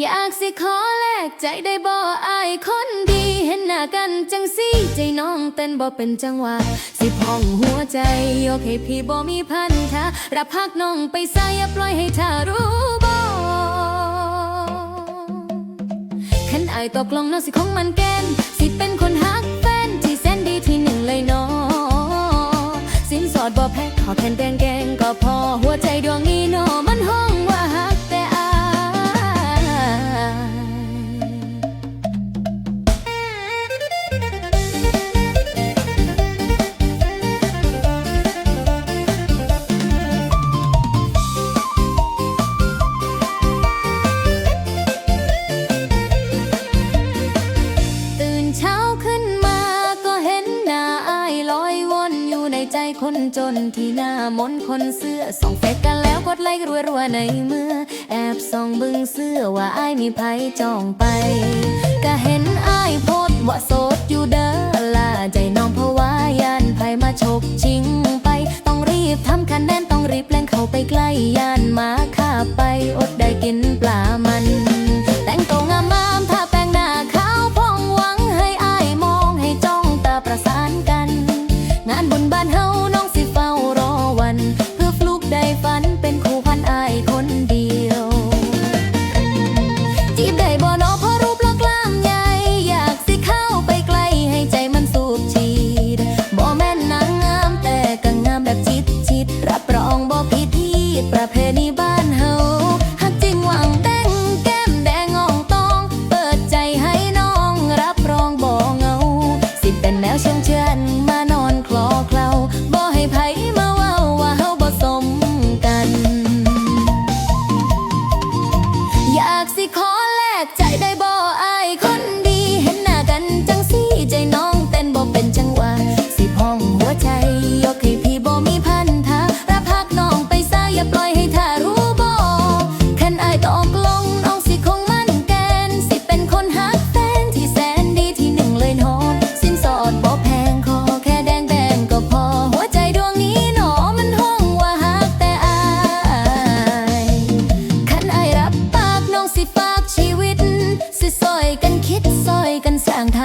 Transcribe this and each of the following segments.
อยากสิขอแลกใจได้บ่อายคนดี เห็นหน้ากันจังสิใจน้องเต้นบ่เป็นจังหวะสิพองหัวใจยกให้พี่บ่มีพันธะรับพักน้องไปใส่ปล่อยให้เธอรู้บ่ขันอายตกลงน้องสิของมันแกนสิเป็นคนฮักแฟนที่แสนดีที่หนึ่งเลยน้องสินสอดบ่แพ้ขอแผ่นแดงแกงก็พอหัวใจดวงนี้ คนจนที่หน้ามนคนเสื้อส่องเฟซกันแล้วกดไลค์รัวๆในเมื่อแอบส่องบึงเสื้อว่าไอ้มีไผจองไป ก็เห็นไอ้พดว่าโสดอยู่เด้อล่าใจน้องเพราะว่ายันไผมาฉกชิง ประเพณี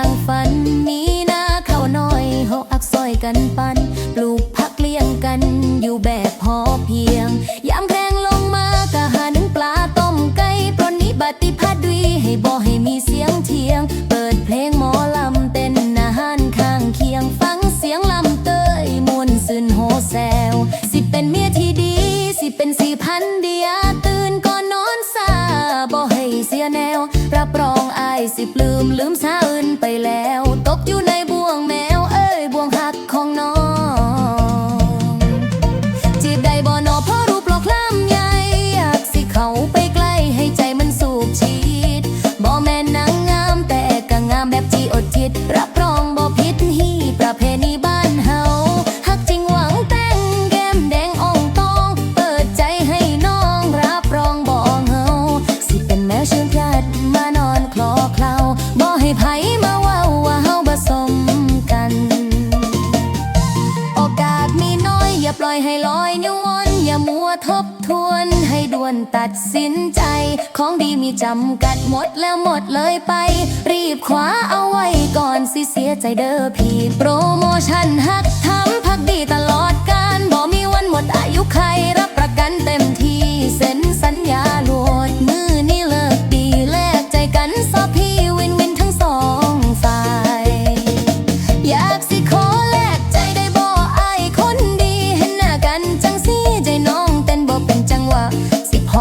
างฝันนี้นาเข้าน้อยหกอักซอยกันปัน ปลูกผักเลี้ยงกันอยู่แบบพอเพียง ยามแรงลงมากะหาหนึ่งปลาต้มไก่ปรนนิบัติพัดวีให้บ่ให้มีเสียงเทียง เปิดเพลงหมอลำเต้นอาหานข้างเคียงฟังเสียงลำเตยมวนซึนโฮแซว สิเป็นเมียที่ดี สิเป็นสี่พันเดียตื่นก่อนนอนซาบ่ให้เสียแนวรับรองอายสิปลืมลืมเศร้า นตัดสินใจ ของดีมีจำกัดหมดแล้วหมดเลยไป รีบคว้าเอาไว้ก่อนสิเสียใจเด้อพี่โปรโมชั่นฮัก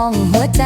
องหัวใจ